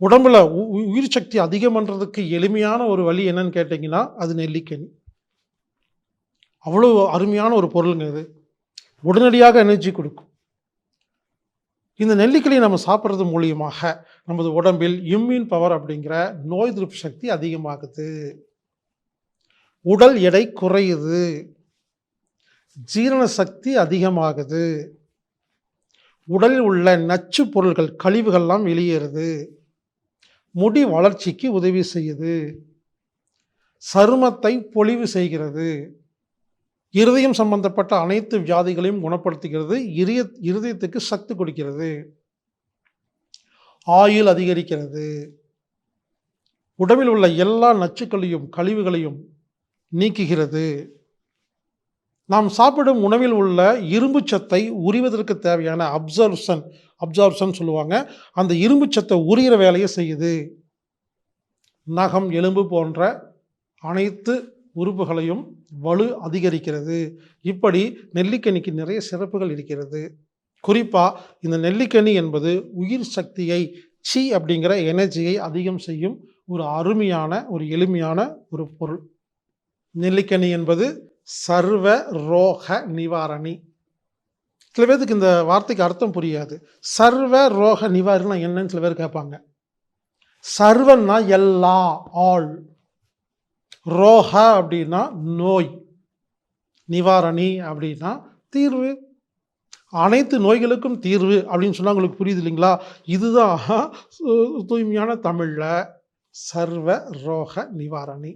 உடம்புல உ- உயிர் சக்தி அதிகம் பண்ணுறதுக்கு எளிமையான ஒரு வழி என்னன்னு கேட்டிங்கன்னா அது நெல்லிக்கனி. அவ்வளோ அருமையான ஒரு பொருளுங்க இது. உடனடியாக எனர்ஜி கொடுக்கும். இந்த நெல்லிக்கனியை நம்ம சாப்பிட்றது மூலியமாக நமது உடம்பில் இம்யூன் பவர் அப்படிங்கிற நோய் எதிர்ப்பு சக்தி அதிகமாகுது. உடல் எடை குறையுது. ஜீரண சக்தி அதிகமாகுது. உடலில் உள்ள நச்சு பொருள்கள் கழிவுகள்லாம் வெளியேறுது. முடி வளர்ச்சிக்கு உதவி செய்யுது. சருமத்தை பொழிவு செய்கிறது. இருதயம் சம்பந்தப்பட்ட அனைத்து வியாதிகளையும் குணப்படுத்துகிறது. இரிய இருதயத்துக்கு சக்தி கொடுக்கிறது. ஆயுள் அதிகரிக்கிறது. உடம்பில் உள்ள எல்லா நச்சுக்களையும் கழிவுகளையும் நீக்குகிறது. நாம் சாப்பிடும் உணவில் உள்ள இரும்பு சத்தை உரிவதற்கு தேவையான அப்சர்வ்ஷன் அப்சார்ப்ஷன் சொல்லுவாங்க. அந்த இரும்பு சத்தை உரிகிற வேலையை செய்யுது. நகம் எலும்பு போன்ற அனைத்து உறுப்புகளையும் வலு அதிகரிக்கிறது. இப்படி நெல்லிக்கனிக்கு நிறைய சிறப்புகள் இருக்கிறது. குறிப்பாக இந்த நெல்லிக்கனி என்பது உயிர் சக்தியை சி அப்படிங்கிற எனர்ஜியை அதிகம் செய்யும் ஒரு அருமையான ஒரு எளிமையான ஒரு பொருள். நெல்லிக்கனி என்பது சர்வ ரோக நிவாரணி. சில பேருக்கு இந்த வார்த்தைக்கு அர்த்தம் புரியாது. சர்வ ரோக நிவாரணம் என்னன்னு சில பேர் கேட்பாங்க. சர்வன்னா எல்லா ஆல் ரோக அப்படின்னா நோய். நிவாரணி அப்படின்னா தீர்வு. அனைத்து நோய்களுக்கும் தீர்வு அப்படின்னு சொன்னால் உங்களுக்கு புரியுது இல்லைங்களா? இதுதான் சு- தூய்மையான தமிழில் சர்வ ரோக நிவாரணி.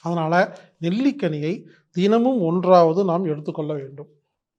அதனால் நெல்லிக்கனியை தினமும் ஒன்றாவது நாம் எடுத்துக்கொள்ள வேண்டும்.